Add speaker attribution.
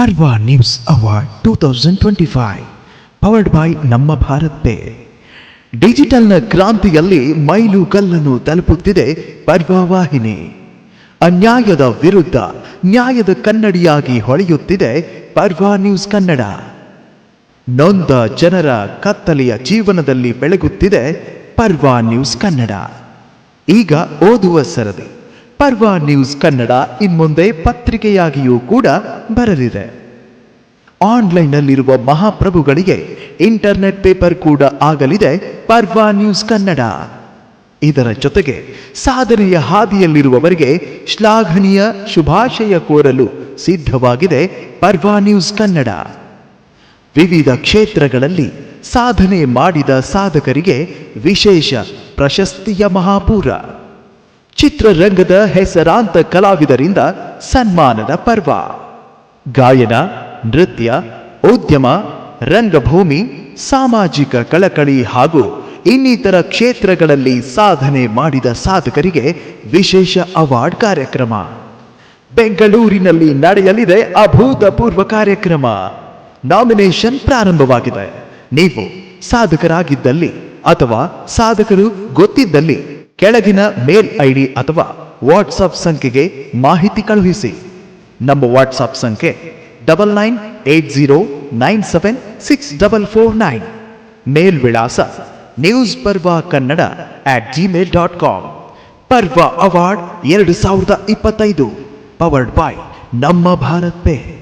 Speaker 1: Parva news award two thousand twenty five powered by ನಮ್ಮ Bharat pay ಡಿಜಿಟಲ್ನ ಕ್ರಾಂತಿಯಲ್ಲಿ ಮೈಲು ಕಲ್ಲನ್ನು ತಲುಪುತ್ತಿದೆ ಪರ್ವ ವಾಹಿನಿ ಅನ್ಯಾಯದ ವಿರುದ್ಧ ನ್ಯಾಯದ ಕನ್ನಡಿಯಾಗಿ ಹೊಳೆಯುತ್ತಿದೆ ಪರ್ವ ನ್ಯೂಸ್ ಕನ್ನಡ ನೊಂದ ಜನರ ಕತ್ತಲೆಯ ಜೀವನದಲ್ಲಿ ಬೆಳಗುತ್ತಿದೆ ಪರ್ವ ನ್ಯೂಸ್ ಕನ್ನಡ ಈಗ ಓದುವ ಸರದಿ ಪರ್ವ ನ್ಯೂಸ್ ಕನ್ನಡ ಇನ್ಮುಂದೆ ಪತ್ರಿಕೆಯಾಗಿಯೂ ಕೂಡ ಬರಲಿದೆ. ಆನ್ಲೈನ್ನಲ್ಲಿರುವ ಮಹಾಪ್ರಭುಗಳಿಗೆ ಇಂಟರ್ನೆಟ್ ಪೇಪರ್ ಕೂಡ ಆಗಲಿದೆ ಪರ್ವ ನ್ಯೂಸ್ ಕನ್ನಡ. ಇದರ ಜೊತೆಗೆ ಸಾಧನೆಯ ಹಾದಿಯಲ್ಲಿರುವವರಿಗೆ ಶ್ಲಾಘನೀಯ ಶುಭಾಶಯ ಕೋರಲು ಸಿದ್ಧವಾಗಿದೆ ಪರ್ವ ನ್ಯೂಸ್ ಕನ್ನಡ. ವಿವಿಧ ಕ್ಷೇತ್ರಗಳಲ್ಲಿ ಸಾಧನೆ ಮಾಡಿದ ಸಾಧಕರಿಗೆ ವಿಶೇಷ ಪ್ರಶಸ್ತಿಯ ಮಹಾಪೂರ. ಚಿತ್ರರಂಗದ ಹೆಸರಾಂತ ಕಲಾವಿದರಿಂದ ಸನ್ಮಾನದ ಪರ್ವ. ಗಾಯನ, ನೃತ್ಯ, ಉದ್ಯಮ, ರಂಗಭೂಮಿ, ಸಾಮಾಜಿಕ ಕಳಕಳಿ ಹಾಗೂ ಇನ್ನಿತರ ಕ್ಷೇತ್ರಗಳಲ್ಲಿ ಸಾಧನೆ ಮಾಡಿದ ಸಾಧಕರಿಗೆ ವಿಶೇಷ ಅವಾರ್ಡ್ ಕಾರ್ಯಕ್ರಮ. ಬೆಂಗಳೂರಿನಲ್ಲಿ ನಡೆಯಲಿದೆ ಅಭೂತಪೂರ್ವ ಕಾರ್ಯಕ್ರಮ. ನಾಮಿನೇಷನ್ ಪ್ರಾರಂಭವಾಗಿದೆ. ನೀವು ಸಾಧಕರಾಗಿದ್ದಲ್ಲಿ ಅಥವಾ ಸಾಧಕರು ಗೊತ್ತಿದ್ದಲ್ಲಿ ಕೆಳಗಿನ ಮೇಲ್ ಐಡಿ ಅಥವಾ ವಾಟ್ಸಪ್ ಸಂಖ್ಯೆಗೆ ಮಾಹಿತಿ ಕಳುಹಿಸಿ. ನಮ್ಮ ವಾಟ್ಸಪ್ ಸಂಖ್ಯೆ double nine eight zero nine seven six double four nine mail ವಿಳಾಸ news Parva Kannada at Gmail dot com Parva award ಎರಡು ಸಾವಿರದ ಇಪ್ಪತ್ತೈದು. ಪವರ್ಡ್ ಬೈ ನಮ್ಮ ಭಾರತ್ ಪೇ.